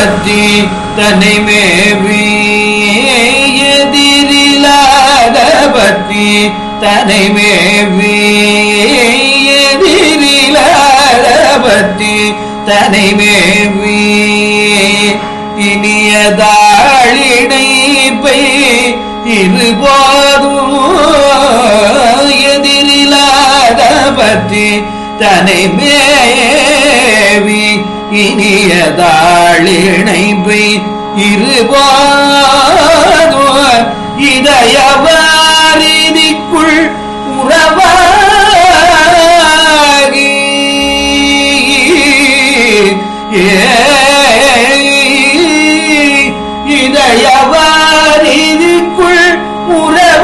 பவ ஓம் எதிரிலாத பத்தி தன்னை மேவி எதிரிலாத பத்தி தன்னை மேவி எதிரிலாத பத்தி தன்னை மேவி இனியதாளினை பை இருபோதும் எதிரிலாத பற்றி தனை மேவி இனியதாளிணைப்பை இருபாதோ இதயவாரிதிக்குள் உறவாகி. இதயவாரிதிக்குள் உறவாகி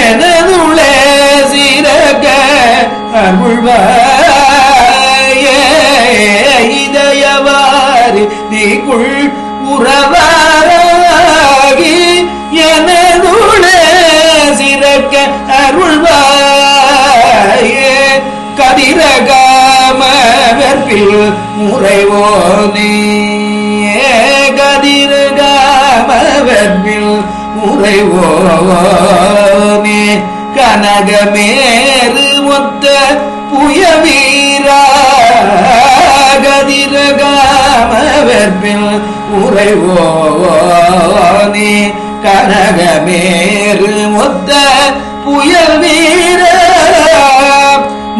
எனதுளே சிறக அருள்வாயே நீக்குள் உறவாகி எனதுளே சிறக்க அருள்வாயே. கதிரகாமவர்பில் முறைவோ நீ கதிரகாமவர்பில் முறைவோ நீ கனகமேறு மொத்த புயவீரா. கதிரகா வெற்பில் உறைவோனே கனகமேறு மொத்த புயல் வீர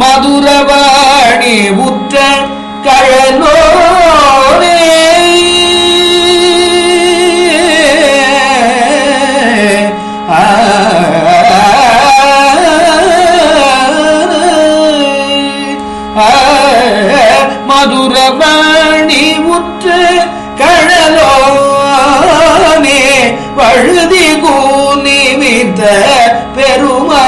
மதுரவாணி உற்ற கழலோனே. ஆ. மதுரவாணி உற்ற கழலோனே கூ நிமித்த பெருமா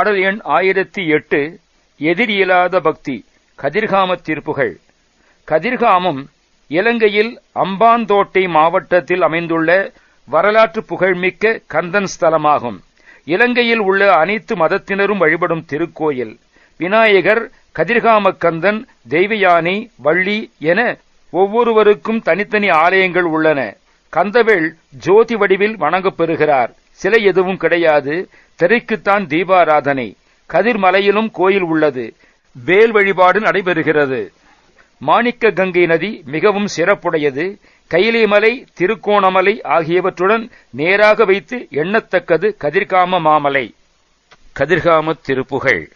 பாடல் எண் ஆயிரத்தி எட்டு எதிர் இயலாத பக்தி கதிர்காம தீர்ப்புகள். கதிர்காமம் இலங்கையில் அம்பாந்தோட்டை மாவட்டத்தில் அமைந்துள்ள வரலாற்று புகழ்மிக்க கந்தன் ஸ்தலமாகும். இலங்கையில் உள்ள அனைத்து மதத்தினரும் வழிபடும் திருக்கோயில். விநாயகர் கதிர்காம கந்தன் தெய்வயானி வள்ளி என ஒவ்வொருவருக்கும் தனித்தனி ஆலயங்கள் உள்ளன. கந்தவேள் ஜோதி வடிவில் வணங்கப்பெறுகிறார் சிலை எதுவும் கிடையாது. திரைக்குத்தான் தீபாராதனை. கதிர்மலையிலும் கோயில் உள்ளது. வேல் வழிபாடு நடைபெறுகிறது. மாணிக்க கங்கை நதி மிகவும் சிறப்புடையது. கைலிமலை திருக்கோணமலை ஆகியவற்றுடன் நேராக வைத்து எண்ணத்தக்கது கதிர்காம மாமலை. கதிர்காம திருப்புகழ்.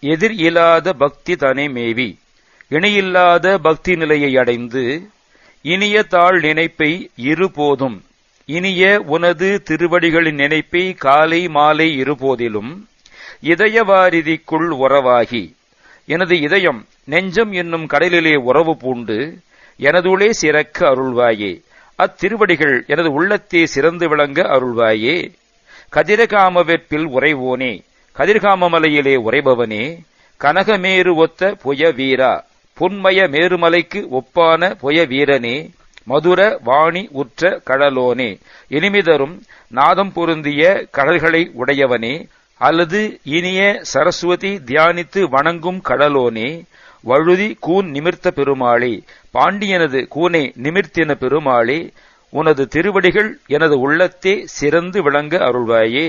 எதிர் இல்லாத பக்தி தனை மேவி. இணையில்லாத பக்தி நிலையை அடைந்து இனிய தாழ் நினைப்பை இருபோதும் இனிய உனது திருவடிகளின் நினைப்பை காலை மாலை இருபோதிலும் இதயவாரிதிக்குள் உறவாகி எனது இதயம் நெஞ்சம் என்னும் கடலிலே உறவு பூண்டு எனதுளே சிறக்க அருள்வாயே. அத்திருவடிகள் எனது உள்ளத்தே சிறந்து விளங்க அருள்வாயே. கதிரகாம வெற்பில் உறைவோனே கதிர்காம மலையிலே உறைபவனே. கனகமேரு ஒத்த புய வீரா பொன்மய மேருமலைக்கு ஒப்பான புய வீரனே மதுர வாணி உற்ற கடலோனே. இனிமிதரும் நாதம் பொருந்திய கடல்களை உடையவனே அல்லது இனிய சரஸ்வதி தியானித்து வணங்கும் கடலோனே வழுதி கூன் நிமிர்த்த பெருமாளே பாண்டியனது கூனை நிமிர்த்தின பெருமாளே உனது திருவடிகள் எனது உள்ளத்தே சிறந்து விளங்க அருள்வாயே.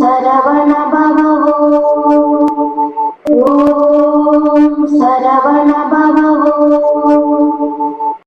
சரவணபவ